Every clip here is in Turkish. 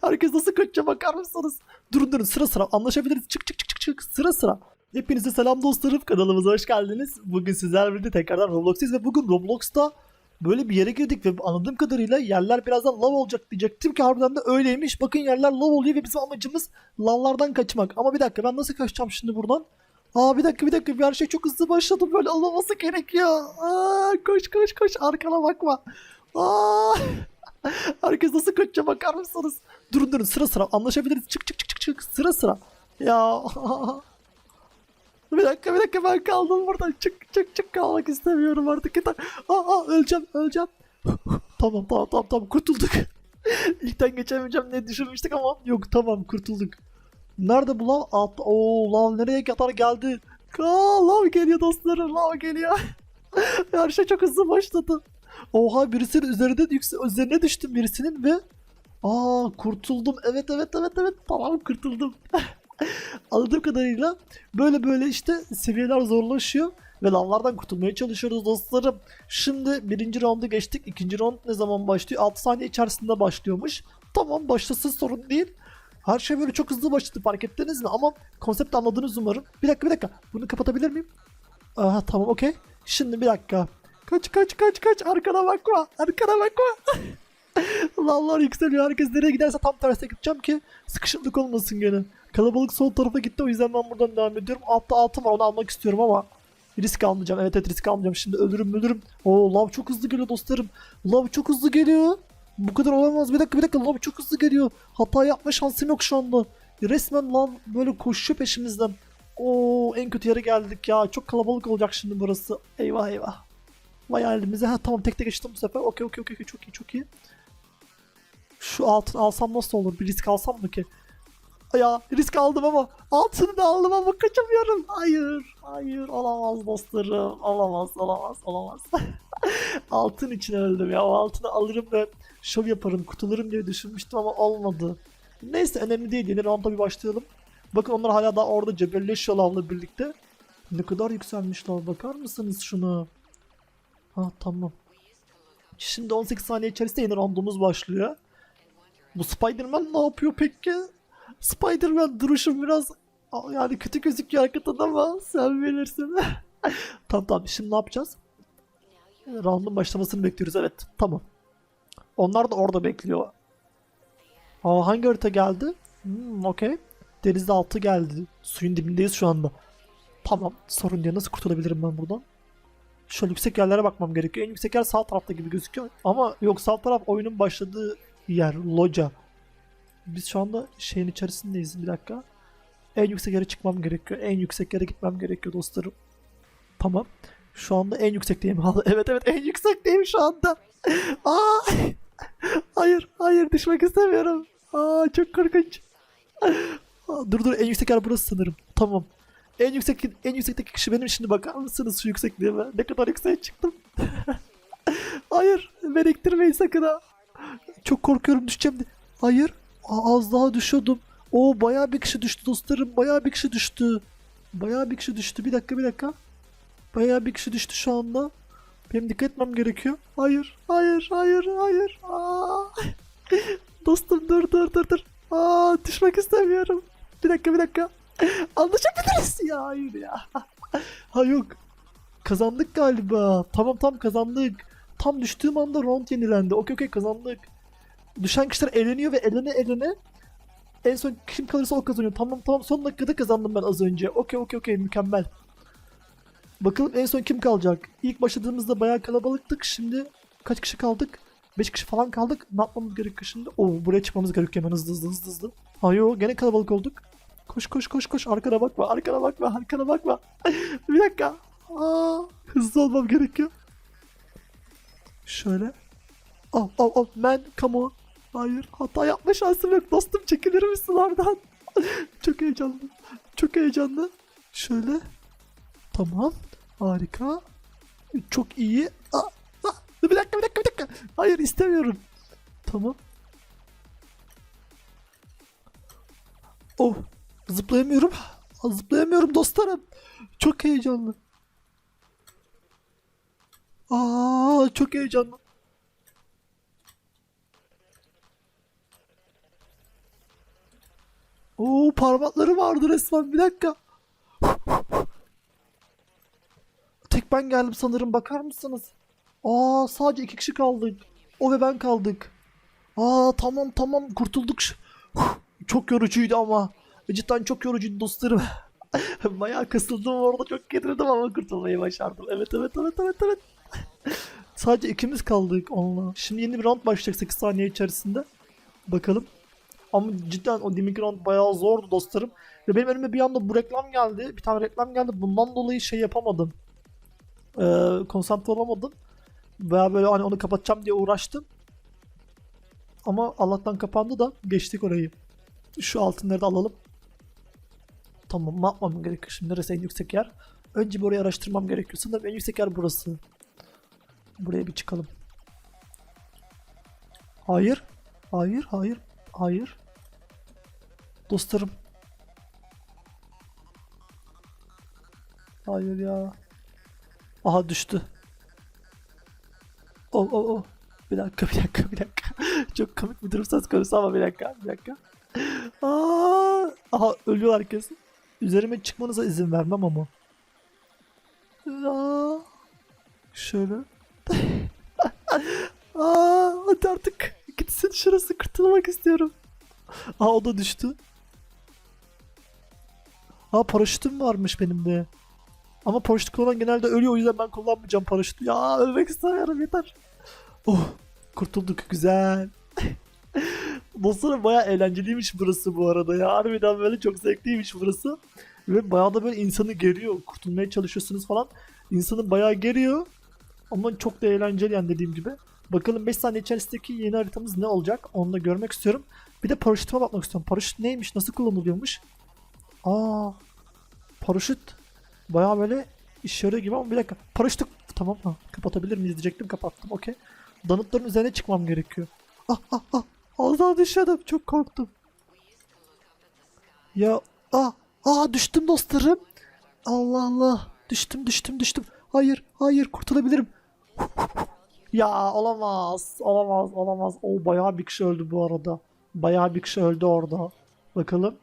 Herkes nasıl kaçacak bakar mısınız? Durun durun sıra sıra anlaşabiliriz. Çık çık çık çık çık sıra sıra. Hepinize selam dostlarım kanalımıza hoş geldiniz. Bugün sizlerle birlikte tekrardan Roblox'tayız ve bugün Roblox'ta böyle bir yere girdik ve anladığım kadarıyla yerler birazdan lav olacak diyecektim ki harbiden de öyleymiş. Bakın yerler lav oluyor ve bizim amacımız lavlardan kaçmak. Ama bir dakika ben nasıl kaçacağım şimdi buradan? Aa bir dakika bir dakika her şey çok hızlı başladı böyle olmaması gerekiyor. Aa, koş koş koş arkana bakma. Aa, herkes nasıl kaçacak bakar mısınız? Durun durun sıra sıra anlaşabiliriz. Çık çık çık çık çık sıra sıra. Ya bir dakika bir dakika ben kaldım burada. Çık çık çık kalmak istemiyorum artık. Aa, aa öleceğim öleceğim. tamam tamam tamam tamam kurtulduk. İlkten geçemeyeceğim ne düşünmüştük ama yok tamam kurtulduk. Nerede bu lav? Alt, Oo lav nereye kadar geldi? Aa, lav geliyor dostlarım lav geliyor. Her şey çok hızlı başladı. Oha birisinin üzerinde üzerine düştüm birisinin ve Aa kurtuldum. Evet evet evet evet. Tamam kurtuldum. Anladığım kadarıyla böyle böyle işte seviyeler zorlaşıyor ve lavlardan kurtulmaya çalışıyoruz dostlarım. Şimdi birinci roundu geçtik. İkinci round ne zaman başlıyor? 6 saniye içerisinde başlıyormuş. Tamam başlasın sorun değil. Her şey böyle çok hızlı başladı fark ettiniz mi? Ama konsepti anladınız umarım. Bir dakika bir dakika. Bunu kapatabilir miyim? Aha tamam okey. Şimdi bir dakika. Kaç kaç kaç kaç arkana bakma. Arkana bakma. Lavlar yükseliyor. Herkes nereye giderse tam tersine gideceğim ki sıkışıklık olmasın gene. Kalabalık sol tarafa gitti o yüzden ben buradan devam ediyorum. Altta altım var onu almak istiyorum ama risk almayacağım. Evet evet risk almayacağım. Şimdi ölürüm ölürüm. Oo lav çok hızlı geliyor dostlarım. Lav çok hızlı geliyor. Bu kadar olamaz. Bir dakika bir dakika lav çok hızlı geliyor. Hata yapma şansım yok şu anda. Resmen lav böyle koşuyor peşimizden. Oo en kötü yere geldik ya. Çok kalabalık olacak şimdi burası. Eyvah eyvah. Vay halimize. Ha tamam tek tek geçtim bu sefer. Okey okey okey çok iyi çok iyi. Şu altın alsam nasıl olur? Bir risk alsam mı ki? Ya risk aldım ama altını da aldım ama kaçamıyorum. Hayır, hayır olamaz dostlarım. Olamaz, olamaz, olamaz. Altın için öldüm ya. O altını alırım ve şov yaparım, kurtulurum diye düşünmüştüm ama olmadı. Neyse önemli değil. Yeni rounda bir başlayalım. Bakın onlar hala daha orada cebelleşiyor birlikte. Ne kadar yükselmişler bakar mısınız şuna? Ha tamam. Şimdi 18 saniye içerisinde yeni roundumuz başlıyor. Bu Spider-Man ne yapıyor peki? Spider-Man duruşum biraz yani kötü gözüküyor hakikaten ama sen bilirsin. tamam tamam şimdi ne yapacağız? Round'un başlamasını bekliyoruz evet tamam. Onlar da orada bekliyor. Aa, hangi harita geldi? Hmm, okey. Denizde altı geldi. Suyun dibindeyiz şu anda. Tamam sorun değil nasıl kurtulabilirim ben buradan? Şöyle yüksek yerlere bakmam gerekiyor. En yüksek yer sağ tarafta gibi gözüküyor. Ama yok sağ taraf oyunun başladığı yer. Loca. Biz şu anda şeyin içerisindeyiz. Bir dakika. En yüksek yere çıkmam gerekiyor. En yüksek yere gitmem gerekiyor dostlarım. Tamam. Şu anda en yüksekteyim. Evet evet en yüksekteyim şu anda. Aa! Hayır hayır düşmek istemiyorum. Aa çok korkunç. Dur dur en yüksek yer burası sanırım. Tamam. En yüksek en yüksekteki kişi benim şimdi bakar mısınız şu yüksekliğime? Ne kadar yükseğe çıktım. hayır beni iktirmeyin sakın ha. Çok korkuyorum düşeceğim. diye. Hayır. Az daha düşüyordum. O bayağı bir kişi düştü dostlarım. Bayağı bir kişi düştü. Bayağı bir kişi düştü. Bir dakika bir dakika. Bayağı bir kişi düştü şu anda. Benim dikkat etmem gerekiyor. Hayır. Hayır. Hayır. Hayır. Aa. Dostum dur dur dur dur. Aa, düşmek istemiyorum. Bir dakika bir dakika. Anlaşabiliriz. Ya hayır ya. ha yok. Kazandık galiba. Tamam tam kazandık. Tam düştüğüm anda round yenilendi. Okey okey kazandık. Düşen kişiler eleniyor ve elene elene en son kim kalırsa o kazanıyor. Tamam tamam son dakikada kazandım ben az önce. Okey okey okey mükemmel. Bakalım en son kim kalacak? İlk başladığımızda bayağı kalabalıktık. Şimdi kaç kişi kaldık? 5 kişi falan kaldık. Ne yapmamız gerekiyor şimdi? Oo buraya çıkmamız gerekiyor hemen hızlı hızlı hızlı hızlı. Hayo gene kalabalık olduk. Koş koş koş koş arkana bakma arkana bakma arkana bakma. bir dakika. Aa, hızlı olmam gerekiyor. Şöyle. Al al al man come on. Hayır hata yapma şansım yok dostum çekilir misin oradan? Çok heyecanlı. Çok heyecanlı. Şöyle. Tamam. Harika. Çok iyi. Aa, aa, bir dakika bir dakika bir dakika. Hayır istemiyorum. Tamam. Oh zıplayamıyorum. Zıplayamıyorum dostlarım. Çok heyecanlı. Aa çok heyecanlı. Oo parmakları vardı resmen bir dakika. Tek ben geldim sanırım bakar mısınız? Aa sadece iki kişi kaldık. O ve ben kaldık. Aa tamam tamam kurtulduk. Çok yorucuydu ama. Cidden çok yorucuydu dostlarım. Bayağı kasıldım orada çok getirdim ama kurtulmayı başardım. Evet evet evet evet evet. Sadece ikimiz kaldık onunla. Şimdi yeni bir round başlayacak 8 saniye içerisinde. Bakalım. Ama cidden o deminki round bayağı zordu dostlarım. Ve benim önüme bir anda bu reklam geldi. Bir tane reklam geldi. Bundan dolayı şey yapamadım. Ee, konsantre olamadım. Veya böyle hani onu kapatacağım diye uğraştım. Ama Allah'tan kapandı da geçtik orayı. Şu altınları da alalım. Tamam ne yapmam gerekiyor şimdi neresi en yüksek yer? Önce bir orayı araştırmam gerekiyor. Sanırım en yüksek yer burası. Buraya bir çıkalım. Hayır. Hayır, hayır, hayır. Dostlarım. Hayır ya. Aha düştü. Oh oh oh. Bir dakika bir dakika bir dakika. Çok komik bir durum söz konusu ama bir dakika bir dakika. Aa, aha ölüyor herkes. Üzerime çıkmanıza izin vermem ama. Aa, şöyle. Aa, hadi artık gitsin şurası kurtulmak istiyorum. Aa o da düştü. Aa paraşütüm varmış benim de. Ama paraşüt kullanan genelde ölüyor o yüzden ben kullanmayacağım paraşütü. Ya ölmek istemiyorum yeter. Oh kurtulduk güzel. Dostlarım baya eğlenceliymiş burası bu arada ya. Harbiden böyle çok zevkliymiş burası. Ve bayağı da böyle insanı geriyor. Kurtulmaya çalışıyorsunuz falan. İnsanı bayağı geriyor. Ama çok da eğlenceli yani dediğim gibi. Bakalım 5 saniye içerisindeki yeni haritamız ne olacak? Onu da görmek istiyorum. Bir de paraşütüme bakmak istiyorum. Paraşüt neymiş? Nasıl kullanılıyormuş? Aa, paraşüt bayağı böyle iş yarıyor gibi ama bir dakika. Paraşütü tamam mı? Kapatabilir miyiz diyecektim. Kapattım. Okey. Danıtların üzerine çıkmam gerekiyor. Ah ah ah. Az daha düşüyordum. Çok korktum. Ya ah ah düştüm dostlarım. Allah Allah. Düştüm düştüm düştüm. Hayır hayır kurtulabilirim. Ya olamaz. Olamaz olamaz. O bayağı bir kişi öldü bu arada. Bayağı bir kişi öldü orada. Bakalım.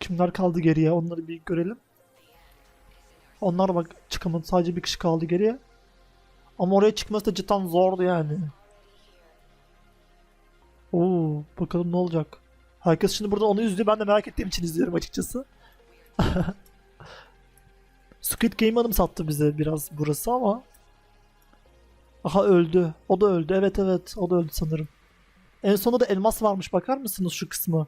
Kimler kaldı geriye onları bir görelim. Onlar bak çıkamadı. Sadece bir kişi kaldı geriye. Ama oraya çıkması da cidden zordu yani. Oo, bakalım ne olacak. Herkes şimdi burada onu izliyor. Ben de merak ettiğim için izliyorum açıkçası. Squid Game Hanım sattı bize biraz burası ama. Aha öldü. O da öldü. Evet evet. O da öldü sanırım. En sonunda da elmas varmış. Bakar mısınız şu kısmı?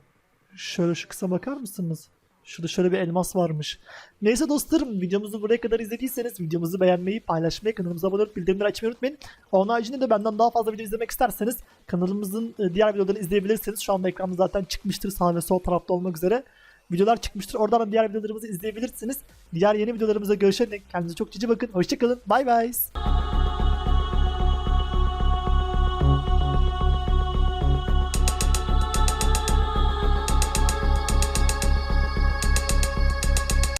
Şöyle şu kısma bakar mısınız? Şurada şöyle bir elmas varmış. Neyse dostlarım videomuzu buraya kadar izlediyseniz videomuzu beğenmeyi, paylaşmayı, kanalımıza abone olup bildirimleri açmayı unutmayın. Onun haricinde de benden daha fazla video izlemek isterseniz kanalımızın e, diğer videolarını izleyebilirsiniz. Şu anda ekranda zaten çıkmıştır sağ ve sol tarafta olmak üzere. Videolar çıkmıştır. Oradan da diğer videolarımızı izleyebilirsiniz. Diğer yeni videolarımıza görüşene dek kendinize çok cici bakın. Hoşçakalın. Bay bay.